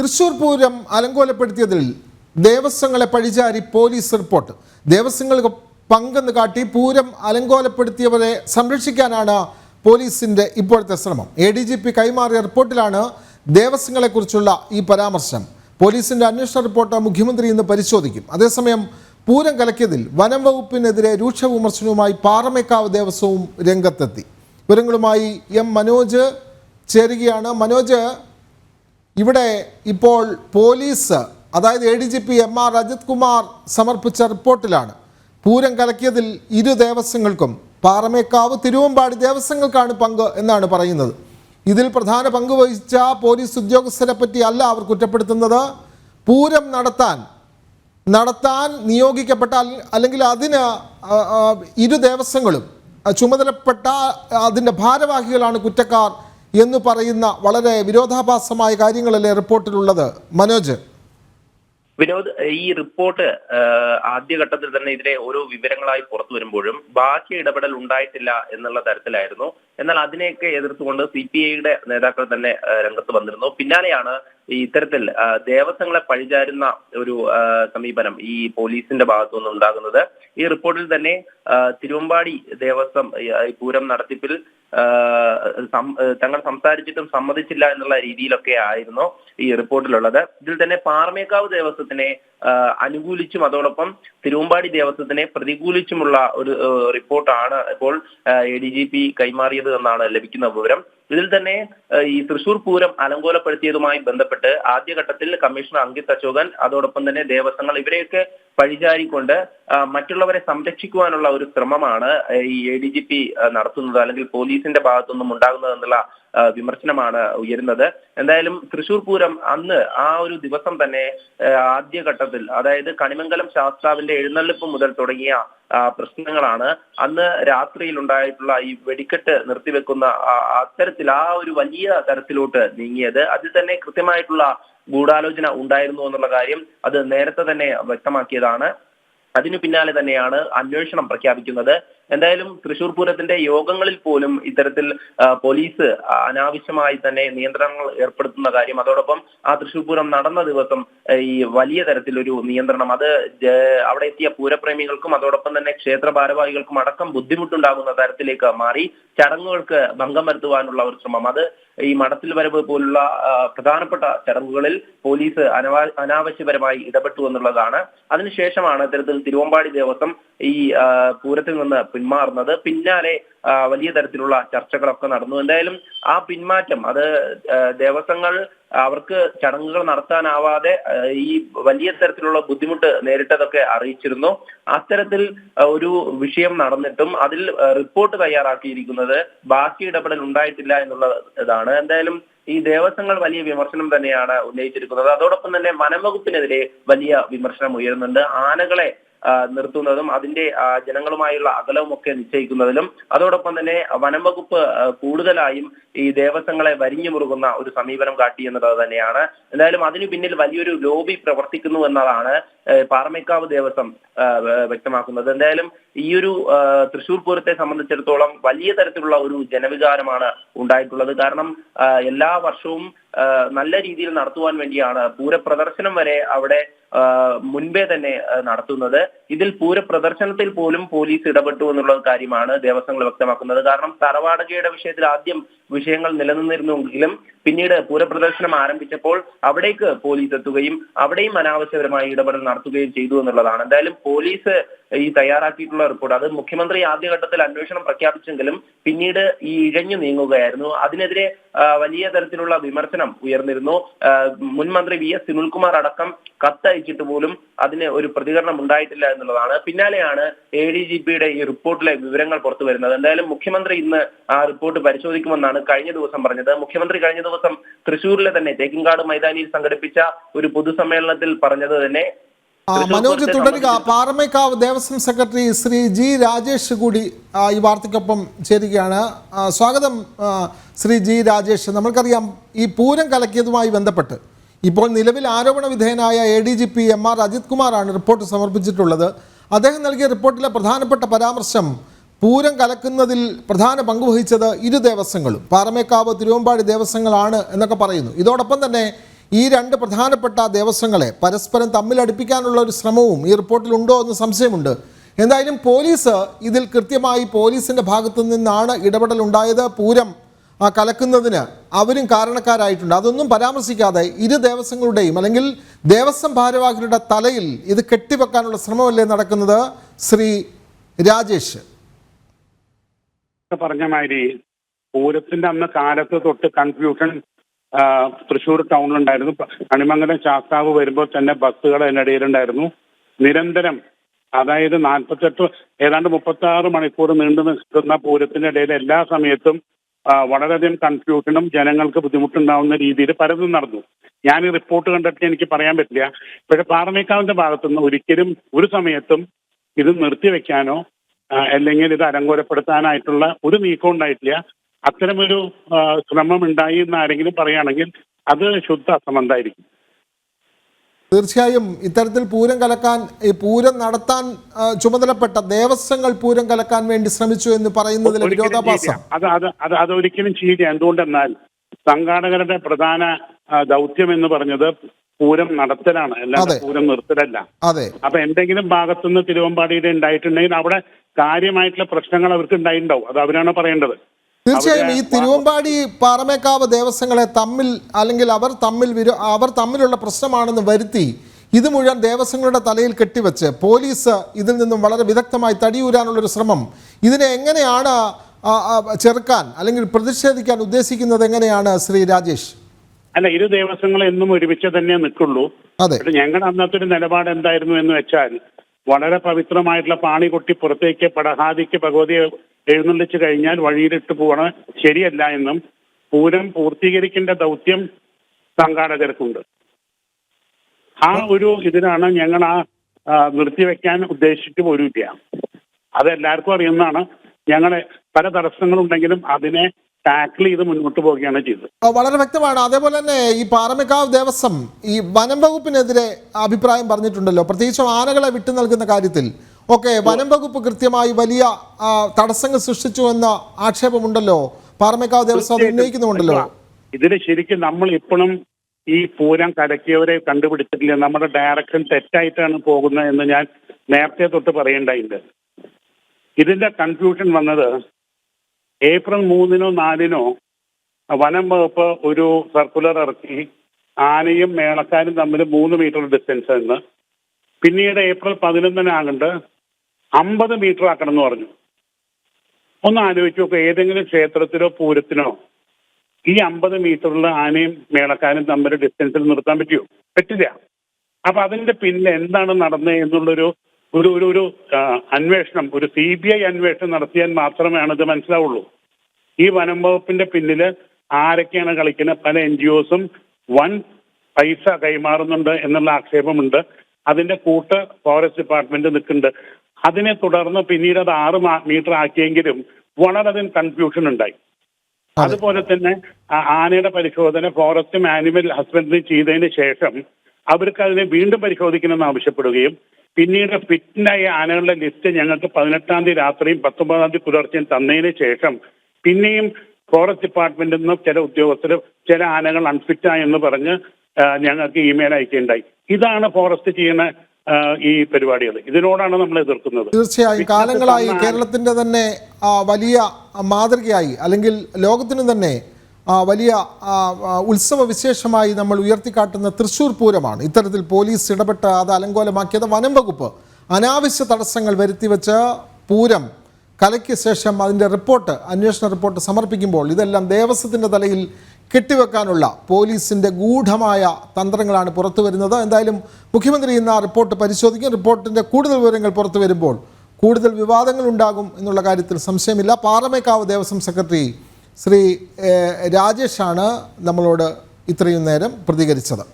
തൃശൂർ പൂരം അലങ്കോലപ്പെടുത്തിയതിൽ ദേവസ്വങ്ങളെ പഴിചാരി പോലീസ് റിപ്പോർട്ട്. ദേവസ്വങ്ങൾക്ക് പങ്കെന്ന് കാട്ടി പൂരം അലങ്കോലപ്പെടുത്തിയവരെ സംരക്ഷിക്കാനാണ് പോലീസിന്റെ ഇപ്പോഴത്തെ ശ്രമം. എ ഡി ജി പി കൈമാറിയ റിപ്പോർട്ടിലാണ് ദേവസ്വങ്ങളെക്കുറിച്ചുള്ള ഈ പരാമർശം. പോലീസിന്റെ അന്വേഷണ റിപ്പോർട്ട് മുഖ്യമന്ത്രി ഇന്ന് പരിശോധിക്കും. അതേസമയം പൂരം കലക്കിയതിൽ വനം വകുപ്പിനെതിരെ രൂക്ഷ വിമർശനവുമായി പാറമേക്കാവ് ദേവസ്വവും രംഗത്തെത്തി. വിവരങ്ങളുമായി എം മനോജ് ചേരുകയാണ്. മനോജ് ഇവിടെ ഇപ്പോൾ പോലീസ് അതായത് A D G P M R Rajat Kumar സമർപ്പിച്ച റിപ്പോർട്ടിലാണ്. പൂരം കലക്കിയതിൽ ഇരു ദേവസ്വങ്ങൾക്കും പാറമേക്കാവ് തിരുവമ്പാടി ദേവസ്വങ്ങൾക്കാണ് പങ്ക് എന്നാണ് പറയുന്നത്. ഇതിൽ പ്രധാന പങ്ക് വഹിച്ച പോലീസ് ഉദ്യോഗസ്ഥരെ പറ്റി അല്ല അവർ കുറ്റപ്പെടുത്തുന്നത്. പൂരം നടത്താൻ നടത്താൻ നിയോഗിക്കപ്പെട്ട അല്ലെങ്കിൽ അതിന് ഇരു ദേവസ്വങ്ങളും ചുമതലപ്പെട്ട അതിന്റെ ഭാരവാഹികളാണ് കുറ്റക്കാർ എന്ന് പറയുന്ന വളരെ വിരോധാഭാസമായ കാര്യങ്ങളല്ലേ റിപ്പോർട്ടിലുള്ളത്? മനോജ്. വിനോദ് ഈ റിപ്പോർട്ട് ആദ്യഘട്ടത്തിൽ തന്നെ ഇതിലെ ഓരോ വിവരങ്ങളായി പുറത്തു വരുമ്പോഴും ബാക്കി ഇടപെടൽ ഉണ്ടായിട്ടില്ല എന്നുള്ള തരത്തിലായിരുന്നു എന്നാൽ അതിനെയൊക്കെ എതിർത്തുകൊണ്ട് സി പി ഐയുടെ നേതാക്കൾ തന്നെ രംഗത്ത് വന്നിരുന്നു. പിന്നാലെയാണ് ഈ ഇത്തരത്തിൽ ദേവസ്വങ്ങളെ പഴിചാരുന്ന ഒരു സമീപനം ഈ പോലീസിന്റെ ഭാഗത്തു നിന്ന് ഉണ്ടാകുന്നത്. ഈ റിപ്പോർട്ടിൽ തന്നെ തിരുവമ്പാടി ദേവസ്വം പൂരം നടത്തിപ്പിൽ തങ്ങൾ സംസാരിച്ചിട്ടും സമ്മതിച്ചില്ല എന്നുള്ള രീതിയിലൊക്കെ ആയിരുന്നു ഈ റിപ്പോർട്ടിലുള്ളത്. ഇതിൽ തന്നെ പാറമേക്കാവ് ദേവസ്വത്തിനെ അനുകൂലിച്ചും അതോടൊപ്പം തിരുവമ്പാടി ദേവസ്വത്തിനെ പ്രതികൂലിച്ചുമുള്ള ഒരു റിപ്പോർട്ടാണ് ഇപ്പോൾ എ ഡി ജി പി കൈമാറിയത് എന്നാണ് ലഭിക്കുന്ന വിവരം. ഇതിൽ തന്നെ ഈ തൃശൂർ പൂരം അലങ്കോലപ്പെടുത്തിയതുമായി ബന്ധപ്പെട്ട് ആദ്യഘട്ടത്തിൽ കമ്മീഷണർ അങ്കിത് അശോകൻ അതോടൊപ്പം തന്നെ ദേവസ്വങ്ങൾ ഇവരെയൊക്കെ പഴിചാരിക്കൊണ്ട് മറ്റുള്ളവരെ സംരക്ഷിക്കുവാനുള്ള ഒരു ശ്രമമാണ് ഈ എ ഡി ജി പി നടത്തുന്നത് അല്ലെങ്കിൽ പോലീസിന്റെ ഭാഗത്തുനിന്നും ഉണ്ടാകുന്നതെന്നുള്ള വിമർശനമാണ് ഉയരുന്നത്. എന്തായാലും തൃശൂർ പൂരം അന്ന് ആ ഒരു ദിവസം തന്നെ ആദ്യഘട്ടത്തിൽ അതായത് കണിമംഗലം ശാസ്താവിന്റെ എഴുന്നള്ളിപ്പ് മുതൽ തുടങ്ങിയ പ്രശ്നങ്ങളാണ് അന്ന് രാത്രിയിൽ ഉണ്ടായിട്ടുള്ള ഈ വെടിക്കെട്ട് നിർത്തിവെക്കുന്ന ആ- അത്തരത്തിൽ ആ ഒരു വലിയ തരത്തിലോട്ട് നീങ്ങിയത്. അതിൽ തന്നെ കൃത്യമായിട്ടുള്ള ഗൂഢാലോചന ഉണ്ടായിരുന്നു എന്നുള്ള കാര്യം അത് നേരത്തെ തന്നെ വ്യക്തമാക്കിയതാണ്. അതിനു പിന്നാലെ തന്നെയാണ് അന്വേഷണം പ്രഖ്യാപിക്കുന്നത്. എന്തായാലും തൃശൂർ പൂരത്തിന്റെ യോഗങ്ങളിൽ പോലും ഇത്തരത്തിൽ പോലീസ് അനാവശ്യമായി തന്നെ നിയന്ത്രണങ്ങൾ ഏർപ്പെടുത്തുന്ന കാര്യം അതോടൊപ്പം ആ തൃശൂർ പൂരം നടന്ന ദിവസം ഈ വലിയ തരത്തിലൊരു നിയന്ത്രണം അത് അവിടെ എത്തിയ പൂരപ്രേമികൾക്കും അതോടൊപ്പം തന്നെ ക്ഷേത്ര ഭാരവാഹികൾക്കും അടക്കം ബുദ്ധിമുട്ടുണ്ടാകുന്ന തരത്തിലേക്ക് മാറി ചടങ്ങുകൾക്ക് ഭംഗം വരുത്തുവാനുള്ള ഒരു ശ്രമം. അത് ഈ മഠത്തിൽ വരവ് പോലുള്ള പ്രധാനപ്പെട്ട ചടങ്ങുകളിൽ പോലീസ് അനവാ അനാവശ്യപരമായി ഇടപെട്ടു എന്നുള്ളതാണ്. അതിനുശേഷമാണ് ഇത്തരത്തിൽ തിരുവമ്പാടി ദേവസ്വം ഈ പൂരത്തിൽ നിന്ന് പിന്മാറുന്നത്. പിന്നാലെ വലിയ തരത്തിലുള്ള ചർച്ചകളൊക്കെ നടന്നു. എന്തായാലും ആ പിന്മാറ്റം അത് ദേവസ്വങ്ങൾ അവർക്ക് ചടങ്ങുകൾ നടത്താനാവാതെ ഈ വലിയ തരത്തിലുള്ള ബുദ്ധിമുട്ട് നേരിട്ടതൊക്കെ അറിയിച്ചിരുന്നു. അത്തരത്തിൽ ഒരു വിഷയം നടന്നിട്ടും അതിൽ റിപ്പോർട്ട് തയ്യാറാക്കിയിരിക്കുന്നത് ബാക്കി ഇടപെടൽ ഉണ്ടായിട്ടില്ല എന്നുള്ളതാണ് എന്തായാലും ഈ ദേവസ്വങ്ങൾ വലിയ വിമർശനം തന്നെയാണ് ഉന്നയിച്ചിരിക്കുന്നത്. അതോടൊപ്പം തന്നെ വനംവകുപ്പിനെതിരെ വലിയ വിമർശനം ഉയരുന്നുണ്ട്. ആനകളെ നിർത്തുന്നതും അതിന്റെ ജനങ്ങളുമായുള്ള അകലവും ഒക്കെ നിശ്ചയിക്കുന്നതിലും അതോടൊപ്പം തന്നെ വനം വകുപ്പ് കൂടുതലായും ഈ ദേവസ്വങ്ങളെ വരിഞ്ഞു മുറുകുന്ന ഒരു സമീപനം കാട്ടി എന്നുള്ളത് തന്നെയാണ്. എന്തായാലും അതിനു പിന്നിൽ വലിയൊരു ലോബി പ്രവർത്തിക്കുന്നു എന്നതാണ് പാറമേക്കാവ് ദേവസ്വം വ്യക്തമാക്കുന്നത്. എന്തായാലും ഈ ഒരു തൃശൂർ പൂരത്തെ സംബന്ധിച്ചിടത്തോളം വലിയ തരത്തിലുള്ള ഒരു ജനവികാരമാണ് ഉണ്ടായിട്ടുള്ളത്. കാരണം എല്ലാ വർഷവും നല്ല രീതിയിൽ നടത്തുവാൻ വേണ്ടിയാണ് പൂരപ്രദർശനം വരെ അവിടെ മുൻപേ തന്നെ നടത്തുന്നത്. ഇതിൽ പൂരപ്രദർശനത്തിൽ പോലും പോലീസ് ഇടപെട്ടു എന്നുള്ള കാര്യമാണ് ദേവസ്വങ്ങൾ വ്യക്തമാക്കുന്നത്. കാരണം തറവാടകയുടെ വിഷയത്തിൽ ആദ്യം വിഷയങ്ങൾ നിലനിന്നിരുന്നുവെങ്കിലും പിന്നീട് പൂരപ്രദർശനം ആരംഭിച്ചപ്പോൾ അവിടേക്ക് പോലീസ് എത്തുകയും അവിടെയും അനാവശ്യപരമായി ഇടപെടൽ നടത്തുകയും ചെയ്തു എന്നുള്ളതാണ്. എന്തായാലും പോലീസ് ഈ തയ്യാറാക്കിയിട്ടുള്ള റിപ്പോർട്ട്. അത് മുഖ്യമന്ത്രി ആദ്യഘട്ടത്തിൽ അന്വേഷണം പ്രഖ്യാപിച്ചെങ്കിലും പിന്നീട് ഈ ഇഴഞ്ഞു നീങ്ങുകയായിരുന്നു. അതിനെതിരെ വലിയ തരത്തിലുള്ള വിമർശനം ഉയർന്നിരുന്നു. മുൻ മന്ത്രി വി എസ് സുനിൽകുമാർ അടക്കം കത്തയച്ചിട്ട് പോലും അതിന് ഒരു പ്രതികരണം ഉണ്ടായിട്ടില്ല എന്നുള്ളതാണ്. പിന്നാലെയാണ് എ ഡി ജി പിയുടെ ഈ റിപ്പോർട്ടിലെ വിവരങ്ങൾ പുറത്തു വരുന്നത്. എന്തായാലും മുഖ്യമന്ത്രി ഇന്ന് ആ റിപ്പോർട്ട് പരിശോധിക്കുമെന്നാണ് കഴിഞ്ഞ ദിവസം പറഞ്ഞത്. മുഖ്യമന്ത്രി കഴിഞ്ഞ ദിവസം തൃശൂരിലെ തന്നെ തേക്കിൻകാട് മൈതാനിയിൽ സംഘടിപ്പിച്ച ഒരു പൊതുസമ്മേളനത്തിൽ പറഞ്ഞത് തന്നെ മനോജ് തുടരുക. പാറമേക്കാവ് ദേവസ്വം സെക്രട്ടറി ശ്രീ ജി രാജേഷ് കൂടി ഈ വാർത്തയ്ക്കൊപ്പം ചേരുകയാണ്. സ്വാഗതം ശ്രീ ജി രാജേഷ്. നമ്മൾക്കറിയാം ഈ പൂരം കലക്കിയതുമായി ബന്ധപ്പെട്ട് ഇപ്പോൾ നിലവിൽ ആരോപണ വിധേയനായ A D G P M R Ajith കുമാറാണ് റിപ്പോർട്ട് സമർപ്പിച്ചിട്ടുള്ളത്. അദ്ദേഹം നൽകിയ റിപ്പോർട്ടിലെ പ്രധാനപ്പെട്ട പരാമർശം പൂരം കലക്കുന്നതിൽ പ്രധാന പങ്കുവഹിച്ചത് ഇരു ദേവസ്വങ്ങളും. പാറമേക്കാവ് തിരുവമ്പാടി ദേവസ്വങ്ങളാണ് എന്നൊക്കെ പറയുന്നു. ഇതോടൊപ്പം തന്നെ ഈ രണ്ട് പ്രധാനപ്പെട്ട ദേവസ്വങ്ങളെ പരസ്പരം തമ്മിലടുപ്പിക്കാനുള്ള ഒരു ശ്രമവും ഈ റിപ്പോർട്ടിലുണ്ടോ എന്ന് സംശയമുണ്ട്. എന്തായാലും പോലീസ് ഇതിൽ കൃത്യമായി പോലീസിന്റെ ഭാഗത്തു നിന്നാണ് ഇടപെടൽ ഉണ്ടായത്. പൂരം കലക്കുന്നതിന് അവരും കാരണക്കാരായിട്ടുണ്ട്. അതൊന്നും പരാമർശിക്കാതെ ഇരു ദേവസ്വങ്ങളുടെയും അല്ലെങ്കിൽ ദേവസ്വം ഭാരവാഹികളുടെ തലയിൽ ഇത് കെട്ടിവെക്കാനുള്ള ശ്രമമല്ലേ നടക്കുന്നത്? ശ്രീ രാജേഷ്. പറഞ്ഞ മാതിരി പൂരത്തിന്റെ അന്ന് കാലത്ത് തൊട്ട് കൺഫ്യൂഷൻ ആ, തൃശ്ശൂർ ടൗണിലുണ്ടായിരുന്നു അണിമംഗലം ശാസ്താവ് വരുമ്പോൾ തന്നെ ബസ്സുകൾ അതിനിടയിലുണ്ടായിരുന്നു നിരന്തരം അതായത് നാൽപ്പത്തെട്ട് ഏതാണ്ട് മുപ്പത്തി ആറ് മണിക്കൂർ നീണ്ടു നിൽക്കുന്ന പൂരത്തിന്റെ ഇടയിൽ എല്ലാ സമയത്തും വളരെയധികം കൺഫ്യൂഷനും ജനങ്ങൾക്ക് ബുദ്ധിമുട്ടുണ്ടാവുന്ന രീതിയിൽ പലതും നടന്നു. ഞാൻ ഈ റിപ്പോർട്ട് കണ്ടിട്ട് എനിക്ക് പറയാൻ പറ്റില്ല. പക്ഷെ പാറമേക്കാവിന്റെ ഭാഗത്തുനിന്ന് ഒരിക്കലും ഒരു സമയത്തും ഇത് നിർത്തിവെക്കാനോ അല്ലെങ്കിൽ ഇത് അലങ്കോലപ്പെടുത്താനായിട്ടുള്ള ഒരു നീക്കം ഉണ്ടായിട്ടില്ല. അത്തരമൊരു ശ്രമം ഉണ്ടായി എന്ന് ആരെങ്കിലും പറയുകയാണെങ്കിൽ അത് ശുദ്ധ അസംബന്ധമായിരിക്കും തീർച്ചയായും ഇത്തരത്തിൽ പൂരം കലക്കാൻ ഈ പൂരം നടത്താൻ ചുമതലപ്പെട്ട ദേവസ്വങ്ങൾ പൂരം കലക്കാൻ വേണ്ടി ശ്രമിച്ചു എന്ന് പറയുന്നതിൽ വിരോധാഭാസം. അത് അത് അത് അതൊരിക്കലും ചെയ്യില്ല എന്തുകൊണ്ടെന്നാൽ സംഘാടകരുടെ പ്രധാന ദൗത്യം എന്ന് പറഞ്ഞത് പൂരം നടത്തലാണ്. അല്ലാതെ പൂരം നിർത്തലല്ല. അതെ. അപ്പൊ എന്തെങ്കിലും ഭാഗത്തുനിന്ന് തിരുവമ്പാടിയുടെ ഉണ്ടായിട്ടുണ്ടെങ്കിൽ അവിടെ കാര്യമായിട്ടുള്ള പ്രശ്നങ്ങൾ അവർക്ക് ഉണ്ടായിട്ടുണ്ടാവും. അത് അവരാണ് പറയേണ്ടത്. തീർച്ചയായും ഈ തിരുവമ്പാടി പാറമേക്കാവ് ദേവസ്വങ്ങളെ തമ്മിൽ അല്ലെങ്കിൽ അവർ തമ്മിൽ വിരോ അവർ തമ്മിലുള്ള പ്രശ്നമാണെന്ന് വരുത്തി ഇത് മുഴുവൻ ദേവസ്വങ്ങളുടെ തലയിൽ കെട്ടിവെച്ച് പോലീസ് ഇതിൽ നിന്നും വളരെ വിദഗ്ധമായി തടിയൂരാനുള്ളൊരു ശ്രമം. ഇതിനെ എങ്ങനെയാണ് ചെറുക്കാൻ അല്ലെങ്കിൽ പ്രതിഷേധിക്കാൻ ഉദ്ദേശിക്കുന്നത് എങ്ങനെയാണ് ശ്രീ രാജേഷ്? അല്ല ഇരു ദേവസ്വങ്ങളും എന്നും ഒരുമിച്ച് തന്നെ നിൽക്കുള്ളൂ. അതെ. പക്ഷെ ഞങ്ങളുടെ അന്നത്തെ ഒരു നിലപാട് എന്തായിരുന്നു എന്ന് വെച്ചാൽ വളരെ പവിത്രമായിട്ടുള്ള പാണി കൊട്ടി പുറത്തേക്ക് പടഹാദിക്ക് ഭഗവതിയെ എഴുന്നള്ളിച്ചു കഴിഞ്ഞാൽ വഴിയിലിട്ട് പോകണ ശരിയല്ല എന്നും പൂരം പൂർത്തീകരിക്കേണ്ട ദൗത്യം സംഘാടകർക്കുണ്ട്. ആ ഒരു ഇതിനാണ് ഞങ്ങൾ ആ നിർത്തിവെക്കാൻ ഉദ്ദേശിച്ചു അത് എല്ലാവർക്കും അറിയുന്നതാണ്. ഞങ്ങൾ പല തടസ്സങ്ങളുണ്ടെങ്കിലും അതിനെ ടാക്കിൾ ചെയ്ത് മുന്നോട്ട് പോവുകയാണ് ചെയ്തത്. വളരെ വ്യക്തമാണ്. അതേപോലെ തന്നെ ഈ പാറമേക്കാവ് ദേവസ്വം ഈ വനം വകുപ്പിനെതിരെ അഭിപ്രായം പറഞ്ഞിട്ടുണ്ടല്ലോ. പ്രത്യേകിച്ചും ആനകളെ വിട്ടു നൽകുന്ന കാര്യത്തിൽ ഓക്കെ വനം വകുപ്പ് കൃത്യമായി വലിയ തടസ്സങ്ങൾ സൃഷ്ടിച്ചു എന്ന ആക്ഷേപമുണ്ടല്ലോ? പാറമേക്കാവ് ദേവസ്വം ഉന്നയിക്കുന്നുണ്ടല്ലോ. ഇതിന് ശരിക്കും നമ്മൾ ഇപ്പോഴും ഈ പൂരം കലക്കിയവരെ കണ്ടുപിടിച്ചിട്ടില്ല. നമ്മുടെ ഡയറക്ഷൻ തെറ്റായിട്ടാണ് പോകുന്നത് എന്ന് ഞാൻ നേരത്തെ തൊട്ട് പറയേണ്ടതുണ്ട്. ഇതിന്റെ കൺഫ്യൂഷൻ വന്നത് ഏപ്രിൽ മൂന്നിനോ നാലിനോ വനം വകുപ്പ് ഒരു സർക്കുലർ ഇറക്കി ആനയും മേളക്കാരും തമ്മിൽ മൂന്ന് മീറ്റർ ഡിസ്റ്റൻസ് എന്ന് പിന്നീട് ഏപ്രിൽ പതിനൊന്നിനാകണ്ട് അമ്പത് മീറ്റർ ആക്കണം എന്ന് പറഞ്ഞു. ഒന്ന് ആലോചിച്ച് നോക്കുക ഏതെങ്കിലും ക്ഷേത്രത്തിലോ പൂരത്തിനോ ഈ അമ്പത് മീറ്ററിൽ ആനയും മേളക്കാരും തമ്മിൽ ഡിസ്റ്റൻസിൽ നിർത്താൻ പറ്റിയോ പറ്റില്ല. അപ്പൊ അതിന്റെ പിന്നിൽ എന്താണ് നടന്നത് എന്നുള്ളൊരു ഒരു ഒരു ഒരു അന്വേഷണം ഒരു സി ബി ഐ അന്വേഷണം നടത്തിയാൽ മാത്രമേ ഇത് മനസ്സിലാവുള്ളൂ. ഈ വനം വകുപ്പിന്റെ പിന്നിൽ ആരൊക്കെയാണ് കളിക്കുന്നത് പല എൻ ജി ഒസും വൻ പൈസ കൈമാറുന്നുണ്ട് എന്നുള്ള ആക്ഷേപമുണ്ട്. അതിന്റെ കൂട്ട് ഫോറസ്റ്റ് ഡിപ്പാർട്ട്മെന്റ് നിൽക്കുന്നുണ്ട്. അതിനെ തുടർന്ന് പിന്നീട് അത് ആറ് മീറ്റർ ആക്കിയെങ്കിലും വളരെയധികം കൺഫ്യൂഷൻ ഉണ്ടായി. അതുപോലെ തന്നെ ആനയുടെ പരിശോധന ഫോറസ്റ്റും ആനിമൽ ഹസ്ബൻഡറി ചെയ്തതിന് ശേഷം അവർക്ക് അതിനെ വീണ്ടും പരിശോധിക്കണമെന്ന് ആവശ്യപ്പെടുകയും പിന്നീട് ഫിറ്റിനായ ആനകളുടെ ലിസ്റ്റ് ഞങ്ങൾക്ക് പതിനെട്ടാം തീയതി രാത്രിയും പത്തൊമ്പതാം തീയതി പുലർച്ചെയും തന്നതിന് ശേഷം പിന്നെയും ഫോറസ്റ്റ് ഡിപ്പാർട്ട്മെന്റിൽ നിന്ന് ചില ഉദ്യോഗസ്ഥർ ചില ആനകൾ അൺഫിറ്റായി എന്ന് പറഞ്ഞ് ഞങ്ങൾക്ക് ഇമെയിൽ അയക്കുകയുണ്ടായി. ഇതാണ് ഫോറസ്റ്റ് ചെയ്യുന്ന ഈ പരിപാടികൾ ഇതിനോടാണ് നമ്മൾ എതിർക്കുന്നത്. തീർച്ചയായും കാലങ്ങളായി കേരളത്തിന്റെ തന്നെ വലിയ മാതൃകയായി അല്ലെങ്കിൽ ലോകത്തിന് തന്നെ വലിയ ഉത്സവ വിശേഷമായി നമ്മൾ ഉയർത്തിക്കാട്ടുന്ന തൃശ്ശൂർ പൂരമാണ്. ഇത്തരത്തിൽ പോലീസ് ഇടപെട്ട് അത് അലങ്കോലമാക്കിയത് വനം വകുപ്പ്. അനാവശ്യ തടസ്സങ്ങൾ വരുത്തിവെച്ച് പൂരം കലയ്ക്ക് ശേഷം അതിന്റെ റിപ്പോർട്ട് അന്വേഷണ റിപ്പോർട്ട് സമർപ്പിക്കുമ്പോൾ ഇതെല്ലാം ദേവസ്വത്തിന്റെ തലയിൽ കെട്ടിവെക്കാനുള്ള പോലീസിന്റെ ഗൂഢമായ തന്ത്രങ്ങളാണ് പുറത്തു വരുന്നത്. എന്തായാലും മുഖ്യമന്ത്രി ഇന്ന് ആ റിപ്പോർട്ട് പരിശോധിക്കും. റിപ്പോർട്ടിന്റെ കൂടുതൽ വിവരങ്ങൾ പുറത്തു വരുമ്പോൾ കൂടുതൽ വിവാദങ്ങൾ ഉണ്ടാകും എന്നുള്ള കാര്യത്തിൽ സംശയമില്ല. പാറമേക്കാവ് ദേവസ്വം സെക്രട്ടറി ശ്രീ രാജേഷാണ് നമ്മളോട് ഇത്രയും നേരം പ്രതികരിച്ചത്.